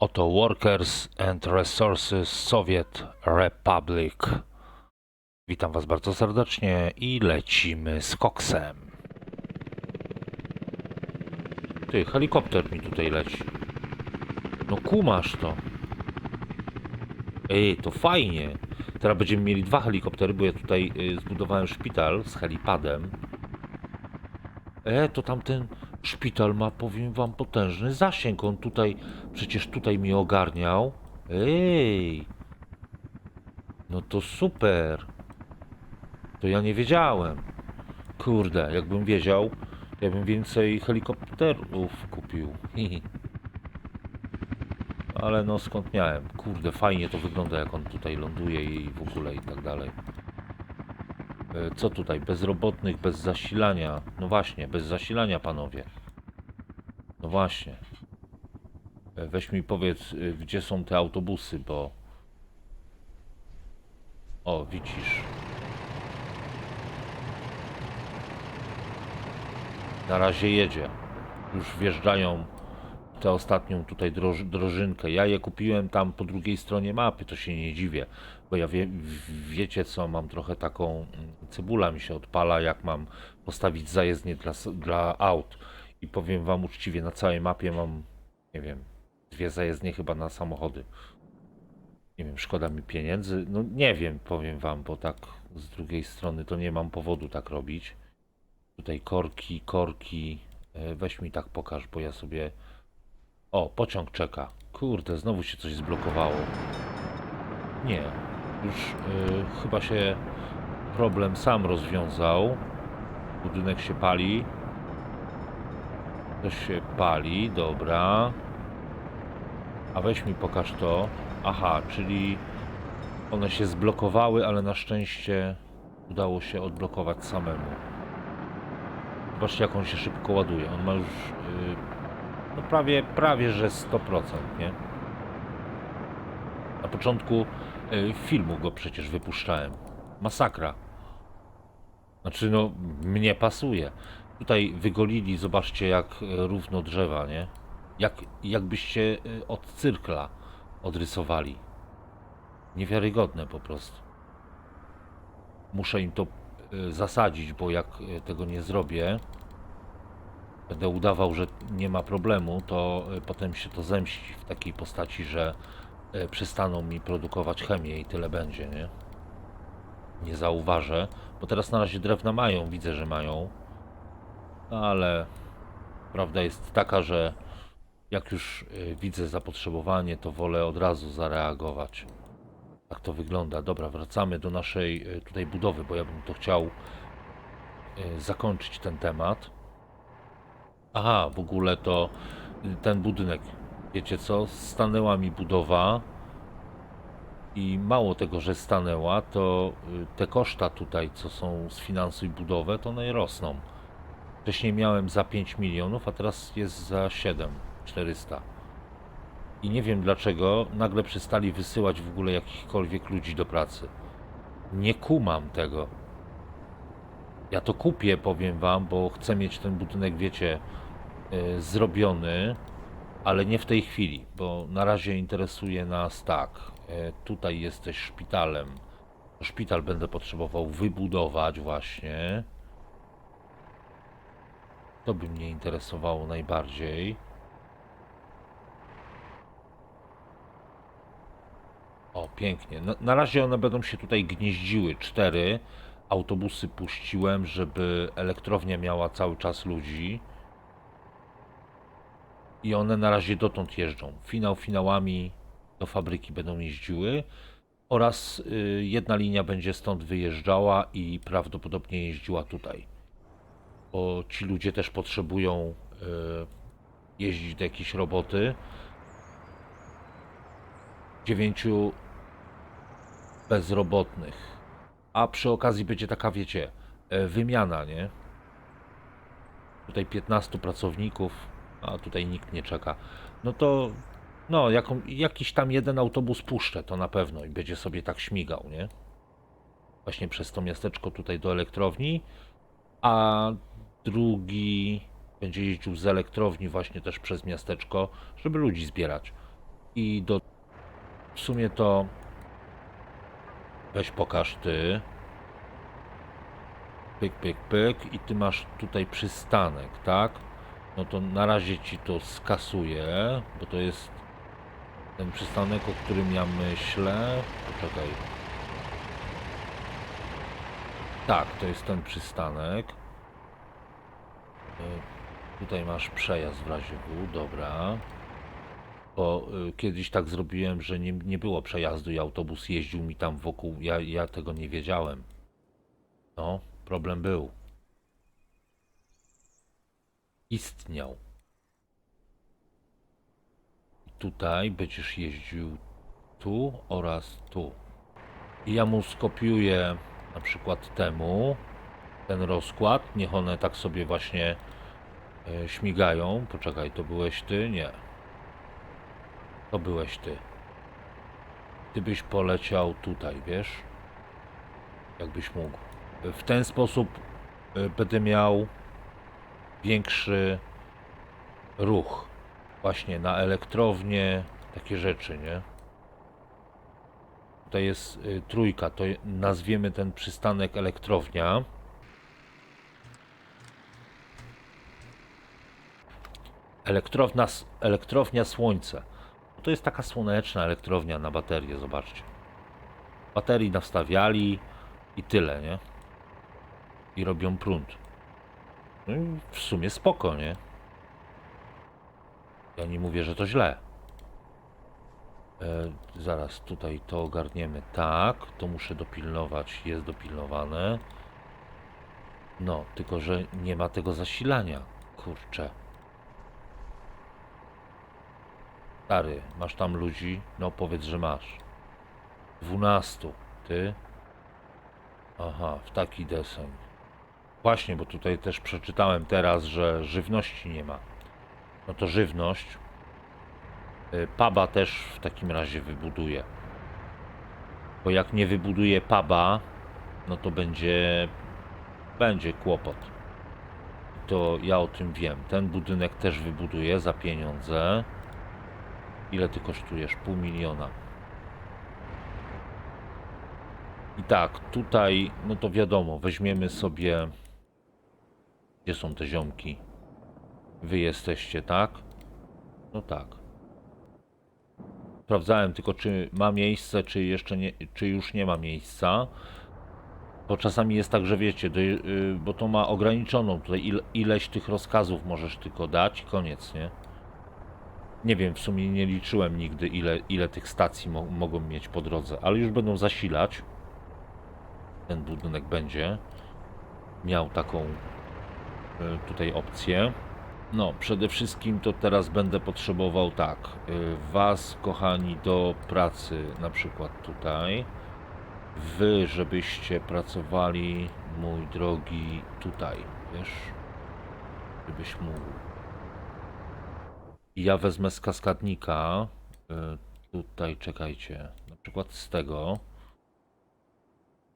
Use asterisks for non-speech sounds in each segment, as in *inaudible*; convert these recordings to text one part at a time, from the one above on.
Oto Workers and Resources Soviet Republic. Witam Was bardzo serdecznie i lecimy z koksem. Ty, helikopter mi tutaj leci. No kumasz to. Ej, to fajnie. Teraz będziemy mieli dwa helikoptery, bo ja tutaj y, zbudowałem szpital z helipadem. E, to tamten szpital ma, powiem wam, potężny zasięg. On tutaj, przecież tutaj mi ogarniał. Ej! No to super. To ja nie wiedziałem. Kurde, jakbym wiedział, ja bym więcej helikopterów kupił. *laughs* Ale no skąd miałem? Kurde, fajnie to wygląda, jak on tutaj ląduje i w ogóle i tak dalej. E, Co tutaj? Bezrobotnych, bez zasilania. No właśnie, bez zasilania, panowie. No właśnie. E, Weź mi powiedz, y, gdzie są te autobusy, bo... O, widzisz. Na razie jedzie. Już wjeżdżają tę ostatnią tutaj droż, drożynkę. Ja je kupiłem tam po drugiej stronie mapy, to się nie dziwię. Bo ja wie, wiecie co, mam trochę taką... Cebula mi się odpala, jak mam postawić zajezdnię dla, dla aut. I powiem wam uczciwie, na całej mapie mam, nie wiem, dwie zajezdnie chyba na samochody. Nie wiem, szkoda mi pieniędzy. No nie wiem, powiem wam, bo tak z drugiej strony to nie mam powodu tak robić. Tutaj korki, korki. E, Weź mi tak pokaż, bo ja sobie... O, pociąg czeka. Kurde, znowu się coś zblokowało. Nie, już y, chyba się problem sam rozwiązał. Budynek się pali. To się pali, dobra. A weź mi pokaż to. Aha, czyli one się zblokowały, ale na szczęście udało się odblokować samemu. Zobaczcie jak on się szybko ładuje. On ma już yy, no prawie, prawie że 100%, nie? Na początku y, filmu go przecież wypuszczałem. Masakra. Znaczy, no, mnie pasuje. Tutaj wygolili, zobaczcie, jak e, równo drzewa, nie? Jak, jakbyście e, od cyrkla odrysowali. Niewiarygodne po prostu. Muszę im to e, zasadzić, bo jak tego nie zrobię, będę udawał, że nie ma problemu, to potem się to zemści w takiej postaci, że przestaną mi produkować chemię i tyle będzie, nie? Nie zauważę, bo teraz na razie drewna mają, widzę, że mają, ale prawda jest taka, że jak już y, widzę zapotrzebowanie, to wolę od razu zareagować. Tak to wygląda. Dobra, wracamy do naszej y, tutaj budowy, bo ja bym to chciał y, zakończyć ten temat. Aha, w ogóle to ten budynek, wiecie co, stanęła mi budowa i mało tego, że stanęła, to y, te koszta tutaj, co są z finansuj budowę, to one rosną. Wcześniej miałem za 5 milionów, a teraz jest za 7 400. I nie wiem dlaczego nagle przestali wysyłać w ogóle jakichkolwiek ludzi do pracy. Nie kumam tego. Ja to kupię, powiem wam, bo chcę mieć ten budynek, wiecie, y, zrobiony, ale nie w tej chwili, bo na razie interesuje nas tak. Y, Tutaj jesteś szpitalem. Szpital będę potrzebował wybudować właśnie. To by mnie interesowało najbardziej. O, pięknie. Na, na razie one będą się tutaj gnieździły. Cztery autobusy puściłem, żeby elektrownia miała cały czas ludzi. I one na razie dotąd jeżdżą. Finał finałami do fabryki będą jeździły. Oraz y, jedna linia będzie stąd wyjeżdżała i prawdopodobnie jeździła tutaj bo ci ludzie też potrzebują y, jeździć do jakiejś roboty. Dziewięciu bezrobotnych. A przy okazji będzie taka, wiecie, e, wymiana, nie? Tutaj 15 pracowników, a tutaj nikt nie czeka. No to, no, jaką, jakiś tam jeden autobus puszczę, to na pewno i będzie sobie tak śmigał, nie? Właśnie przez to miasteczko tutaj do elektrowni a drugi będzie jeździł z elektrowni właśnie też przez miasteczko, żeby ludzi zbierać. I do... W sumie to... Weź pokaż ty. Pyk, pyk, pyk. I ty masz tutaj przystanek, tak? No to na razie ci to skasuję, bo to jest ten przystanek, o którym ja myślę. Poczekaj. Tak, to jest ten przystanek. Y, Tutaj masz przejazd w razie W, dobra. Bo y, kiedyś tak zrobiłem, że nie, nie było przejazdu i autobus jeździł mi tam wokół. Ja, ja tego nie wiedziałem. No, problem był. Istniał. Tutaj będziesz jeździł tu oraz tu. I ja mu skopiuję na przykład temu ten rozkład. Niech one tak sobie właśnie e, śmigają. Poczekaj, to byłeś ty? Nie. To byłeś ty. Ty byś poleciał tutaj, wiesz? Jakbyś mógł. W ten sposób e, będę miał większy ruch. Właśnie na elektrownię, takie rzeczy, nie? Tutaj jest y, trójka, to nazwiemy ten przystanek elektrownia. Elektrownia, elektrownia Słońce. To jest taka słoneczna elektrownia na baterię, zobaczcie. Baterii nawstawiali i tyle, nie? I robią prąd. No i w sumie spoko, nie? Ja nie mówię, że to źle. E, zaraz tutaj to ogarniemy. Tak, to muszę dopilnować. Jest dopilnowane. No, tylko że nie ma tego zasilania. Kurczę. Stary, masz tam ludzi? No powiedz, że masz. 12. Ty? Aha, w taki deseń. Właśnie, bo tutaj też przeczytałem teraz, że żywności nie ma. No to żywność. Y, Puba też w takim razie wybuduje. Bo jak nie wybuduje puba, no to będzie będzie kłopot. To ja o tym wiem. Ten budynek też wybuduję za pieniądze. Ile ty kosztujesz? Pół miliona. I tak, tutaj, no to wiadomo, weźmiemy sobie. Gdzie są te ziomki? Wy jesteście, tak? No tak. Sprawdzałem tylko, czy ma miejsce, czy jeszcze nie, czy już nie ma miejsca. Bo czasami jest tak, że wiecie, y, bo to ma ograniczoną tutaj ile, ileś tych rozkazów możesz tylko dać koniec, nie? Nie wiem, w sumie nie liczyłem nigdy ile, ile tych stacji mo mogą mieć po drodze, ale już będą zasilać. Ten budynek będzie miał taką y, tutaj opcję. No, przede wszystkim to teraz będę potrzebował tak, y, was kochani do pracy na przykład tutaj. Wy, żebyście pracowali, mój drogi, tutaj, wiesz? Żebyś mógł. I ja wezmę z kaskadnika, y, tutaj, czekajcie, na przykład z tego,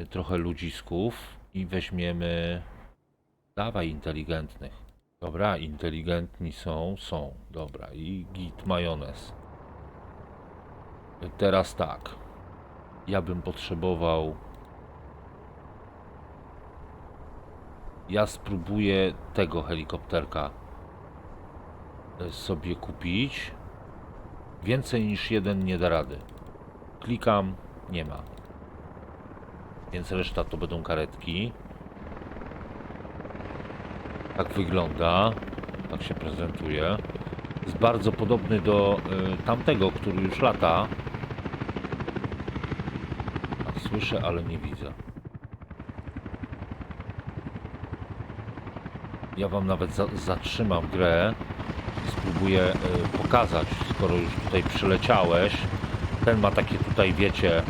y, trochę ludzisków i weźmiemy, dawaj inteligentnych. Dobra, inteligentni są, są, dobra, i git majonez. Teraz tak. Ja bym potrzebował. Ja spróbuję tego helikopterka e, sobie kupić. Więcej niż jeden nie da rady. Klikam, nie ma. Więc reszta to będą karetki. Tak wygląda. Tak się prezentuje. Jest bardzo podobny do y, tamtego, który już lata. A Słyszę, ale nie widzę. Ja wam nawet za zatrzymam grę i spróbuję y, pokazać, skoro już tutaj przyleciałeś. Ten ma takie tutaj, wiecie, y,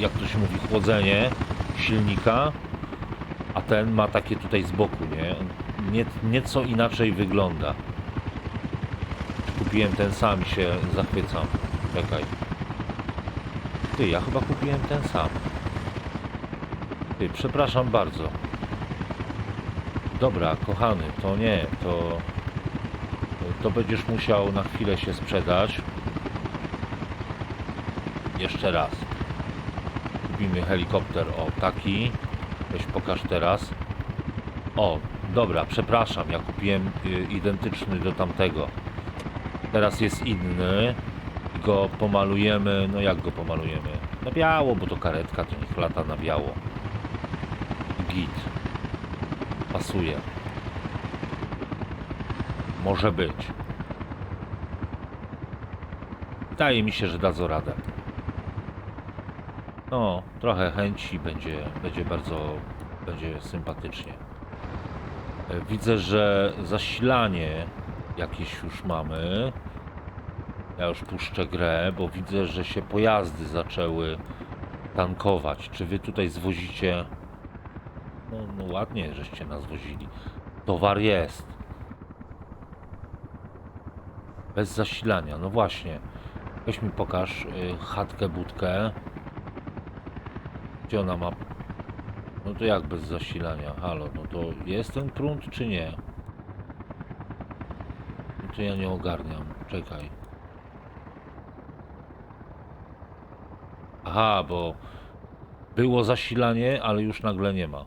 jak to się mówi, chłodzenie silnika, ten ma takie tutaj z boku, nie? nie nieco inaczej wygląda. Kupiłem ten sam się zachwycam. Czekaj. Ty, ja chyba kupiłem ten sam. Ty, przepraszam bardzo. Dobra, kochany, to nie, to... to będziesz musiał na chwilę się sprzedać. Jeszcze raz. Kupimy helikopter, o taki. Weź pokaż teraz. O, dobra, przepraszam, ja kupiłem y, identyczny do tamtego. Teraz jest inny. Go pomalujemy, no jak go pomalujemy? Na biało, bo to karetka, to niech lata na biało. Git. Pasuje. Może być. Wydaje mi się, że dadzą radę. No, trochę chęci będzie, będzie bardzo, będzie sympatycznie. E, Widzę, że zasilanie jakieś już mamy. Ja już puszczę grę, bo widzę, że się pojazdy zaczęły tankować. Czy wy tutaj zwozicie... No, no ładnie, żeście nas wozili. Towar jest. Bez zasilania, no właśnie. Weź mi pokaż y, chatkę, budkę. Gdzie ona ma? No to jak bez zasilania? Halo, no to jest ten prąd czy nie? No to ja nie ogarniam. Czekaj. Aha, bo było zasilanie, ale już nagle nie ma.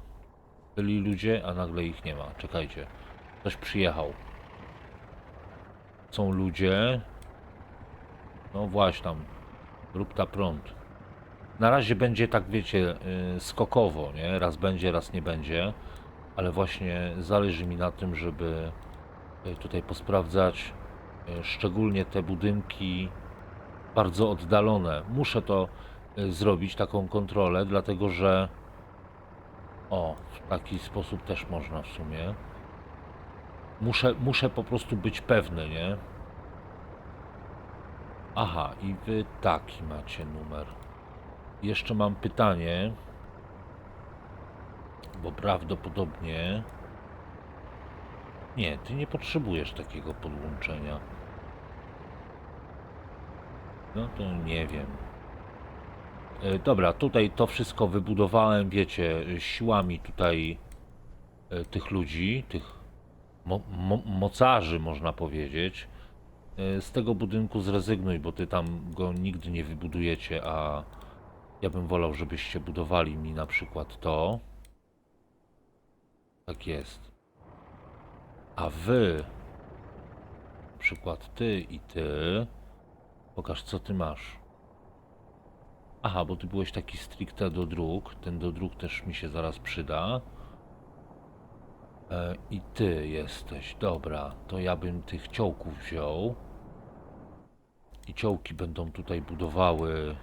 Byli ludzie, a nagle ich nie ma. Czekajcie. Ktoś przyjechał. Są ludzie. No właśnie tam. Rób ta prąd. Na razie będzie tak, wiecie, yy, skokowo, nie? Raz będzie, raz nie będzie. Ale właśnie zależy mi na tym, żeby y, tutaj posprawdzać y, szczególnie te budynki bardzo oddalone. Muszę to y, zrobić, taką kontrolę, dlatego że o, w taki sposób też można w sumie. Muszę, muszę po prostu być pewny, nie? Aha, i wy taki macie numer. Jeszcze mam pytanie, bo prawdopodobnie... Nie, ty nie potrzebujesz takiego podłączenia. No to nie wiem. E, Dobra, tutaj to wszystko wybudowałem, wiecie, siłami tutaj e, tych ludzi, tych mo mo mocarzy, można powiedzieć. E, Z tego budynku zrezygnuj, bo ty tam go nigdy nie wybudujecie, a ja bym wolał, żebyście budowali mi na przykład to. Tak jest. A wy, na przykład ty i ty, pokaż co ty masz. Aha, bo ty byłeś taki stricte do dróg. Ten do dróg też mi się zaraz przyda. E, I ty jesteś. Dobra, to ja bym tych ciołków wziął. I ciołki będą tutaj budowały.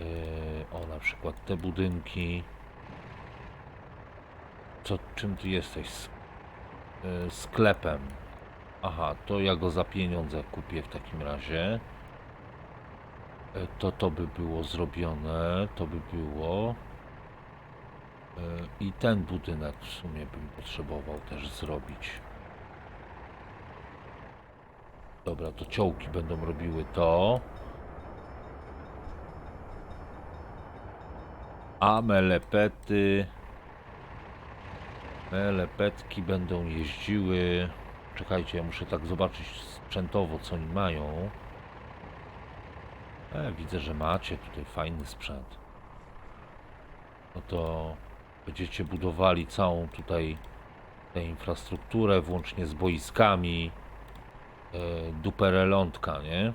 E, o, na przykład te budynki. Co, czym ty jesteś? E, sklepem. Aha, to ja go za pieniądze kupię w takim razie. E, To to by było zrobione, to by było. I ten budynek w sumie bym potrzebował też zrobić. Dobra, to ciołki będą robiły to. A melepety. Melepetki będą jeździły. Czekajcie, ja muszę tak zobaczyć sprzętowo, co oni mają. E, widzę, że macie tutaj fajny sprzęt. No to będziecie budowali całą tutaj tę infrastrukturę, włącznie z boiskami. E, duperelątka, nie?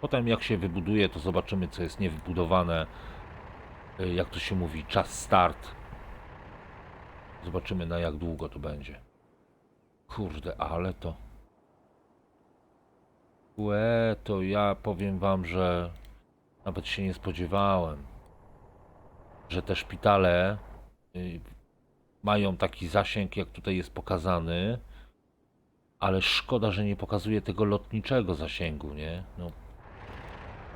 Potem jak się wybuduje, to zobaczymy, co jest niewybudowane. E, jak to się mówi, czas start. Zobaczymy, na jak długo to będzie. Kurde, ale to... Łe, to ja powiem wam, że nawet się nie spodziewałem, że te szpitale y, mają taki zasięg, jak tutaj jest pokazany, ale szkoda, że nie pokazuje tego lotniczego zasięgu, nie? No,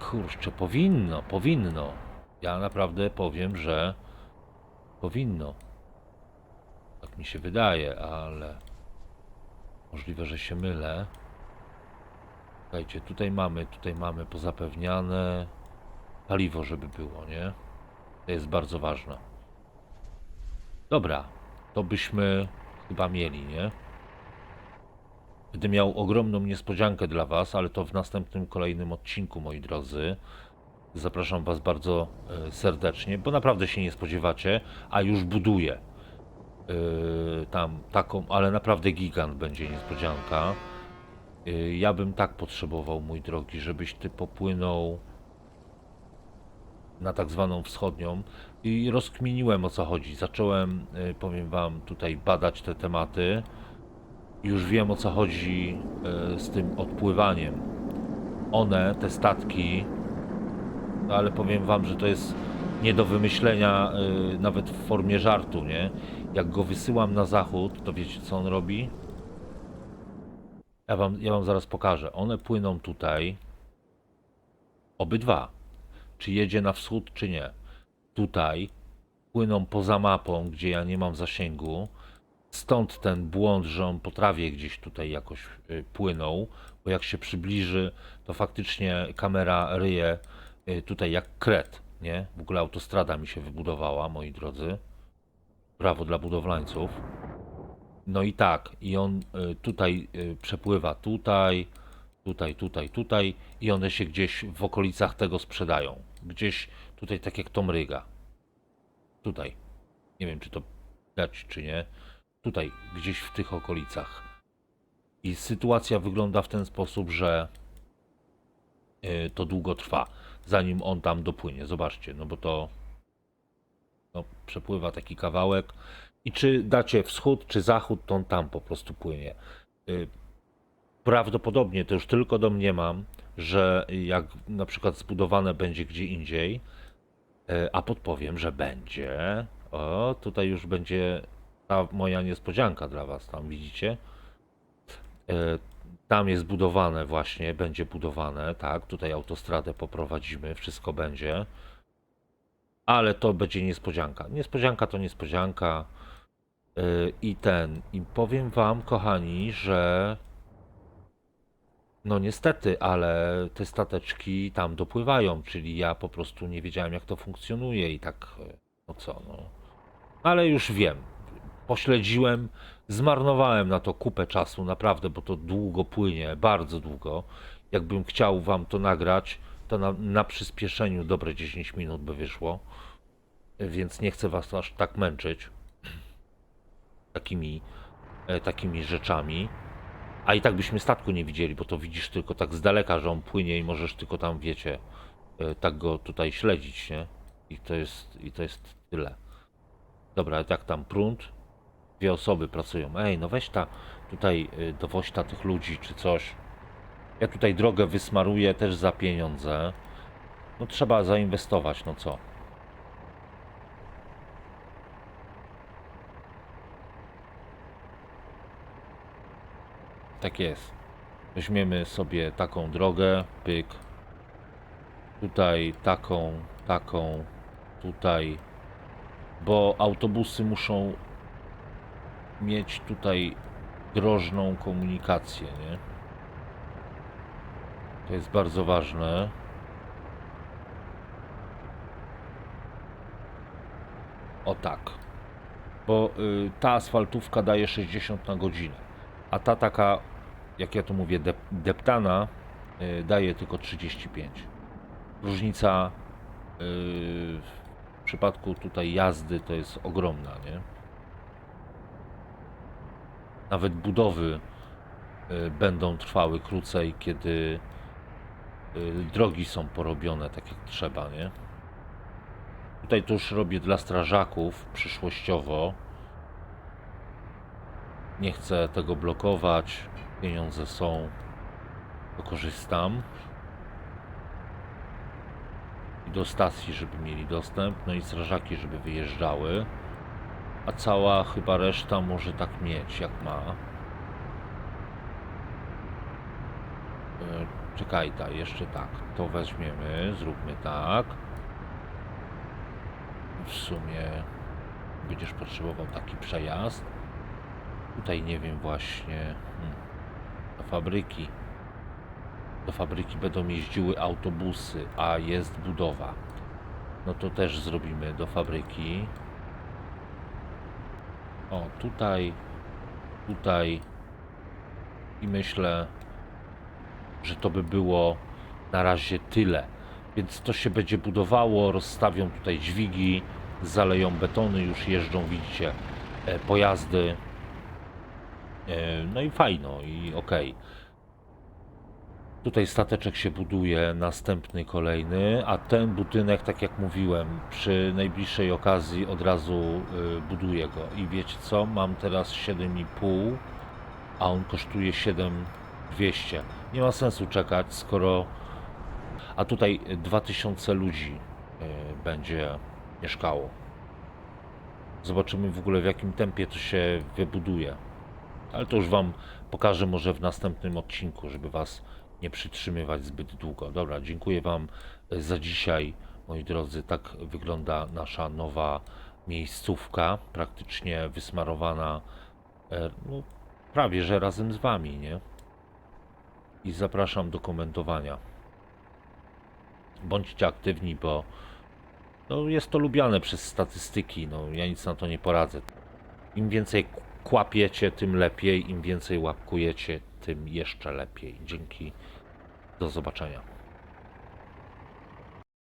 kurczę, powinno, powinno. Ja naprawdę powiem, że powinno. Tak mi się wydaje, ale możliwe, że się mylę. Słuchajcie, tutaj mamy, tutaj mamy pozapewniane paliwo, żeby było, nie? To jest bardzo ważne. Dobra, to byśmy chyba mieli, nie? Będę miał ogromną niespodziankę dla Was, ale to w następnym kolejnym odcinku, moi drodzy. Zapraszam Was bardzo e, serdecznie, bo naprawdę się nie spodziewacie, a już buduję e, tam taką, ale naprawdę gigant będzie niespodzianka. E, Ja bym tak potrzebował, mój drogi, żebyś Ty popłynął na tak zwaną wschodnią i rozkminiłem o co chodzi. Zacząłem, powiem Wam, tutaj badać te tematy. Już wiem o co chodzi z tym odpływaniem. One, te statki, no ale powiem wam, że to jest nie do wymyślenia y, nawet w formie żartu, nie? Jak go wysyłam na zachód, to wiecie co on robi? Ja wam, ja wam zaraz pokażę. One płyną tutaj. Obydwa. Czy jedzie na wschód, czy nie. Tutaj płyną poza mapą, gdzie ja nie mam zasięgu. Stąd ten błąd, że on po trawie gdzieś tutaj jakoś y, płynął, bo jak się przybliży, to faktycznie kamera ryje tutaj jak kret, nie? W ogóle autostrada mi się wybudowała, moi drodzy. Brawo dla budowlańców. No i tak, i on y, tutaj y, przepływa tutaj, tutaj, tutaj, tutaj i one się gdzieś w okolicach tego sprzedają. Gdzieś tutaj tak jak to mryga. Tutaj. Nie wiem, czy to dać, czy nie. Tutaj, gdzieś w tych okolicach. I sytuacja wygląda w ten sposób, że y, to długo trwa, zanim on tam dopłynie. Zobaczcie, no bo to no, przepływa taki kawałek. I czy dacie wschód, czy zachód, to on tam po prostu płynie. Y, Prawdopodobnie, to już tylko domniemam, że jak na przykład zbudowane będzie gdzie indziej, y, a podpowiem, że będzie. O, tutaj już będzie ta moja niespodzianka dla Was, tam widzicie? Tam jest budowane właśnie, będzie budowane, tak, tutaj autostradę poprowadzimy, wszystko będzie. Ale to będzie niespodzianka. Niespodzianka to niespodzianka. E, I ten, i powiem Wam, kochani, że no niestety, ale te stateczki tam dopływają, czyli ja po prostu nie wiedziałem jak to funkcjonuje i tak, no co, no. Ale już wiem. Pośledziłem, zmarnowałem na to kupę czasu, naprawdę, bo to długo płynie, bardzo długo. Jakbym chciał wam to nagrać, to na, na przyspieszeniu dobre 10 minut by wyszło. Więc nie chcę was aż tak męczyć takimi, e, takimi rzeczami. A i tak byśmy statku nie widzieli, bo to widzisz tylko tak z daleka, że on płynie i możesz tylko tam, wiecie, e, tak go tutaj śledzić, nie? I to jest, i to jest tyle. Dobra, jak tam prąd? Dwie osoby pracują. Ej, no weź ta tutaj y, dowoź ta tych ludzi czy coś. Ja tutaj drogę wysmaruję też za pieniądze. No trzeba zainwestować, no co? Tak jest. Weźmiemy sobie taką drogę, pyk. Tutaj taką, taką, tutaj bo autobusy muszą mieć tutaj drożną komunikację, nie? To jest bardzo ważne. O tak. Bo y, ta asfaltówka daje 60 na godzinę, a ta taka, jak ja tu mówię, dep deptana y, daje tylko 35. Różnica y, w przypadku tutaj jazdy to jest ogromna, nie? Nawet budowy y, będą trwały krócej, kiedy y, drogi są porobione tak jak trzeba, nie? Tutaj to już robię dla strażaków przyszłościowo. Nie chcę tego blokować. Pieniądze są. To korzystam i do stacji, żeby mieli dostęp, no i strażaki, żeby wyjeżdżały. A cała chyba reszta może tak mieć, jak ma. E, Czekaj, ta, jeszcze tak. To weźmiemy, zróbmy tak. W sumie będziesz potrzebował taki przejazd. Tutaj nie wiem właśnie. Hmm, do fabryki. Do fabryki będą jeździły autobusy, a jest budowa. No to też zrobimy do fabryki. O, tutaj, tutaj I myślę, że to by było na razie tyle. Więc to się będzie budowało, rozstawią tutaj dźwigi, zaleją betony, już jeżdżą, widzicie, e, pojazdy. E, No i fajno, i okej. Tutaj stateczek się buduje, następny kolejny, a ten budynek, tak jak mówiłem, przy najbliższej okazji od razu y, buduję go. I wiecie co? Mam teraz 7,5, a on kosztuje 7,200. Nie ma sensu czekać, skoro. A tutaj 2000 ludzi y, będzie mieszkało. Zobaczymy w ogóle w jakim tempie to się wybuduje. Ale to już Wam pokażę może w następnym odcinku, żeby Was nie przytrzymywać zbyt długo. Dobra, dziękuję Wam e, za dzisiaj, moi drodzy. Tak wygląda nasza nowa miejscówka, praktycznie wysmarowana e, no, prawie że razem z Wami, nie? I zapraszam do komentowania. Bądźcie aktywni, bo no, jest to lubiane przez statystyki. No, ja nic na to nie poradzę. Im więcej kłapiecie, tym lepiej. Im więcej łapkujecie, tym jeszcze lepiej. Dzięki. Do zobaczenia.